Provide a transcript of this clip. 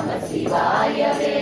நம சிவாயவே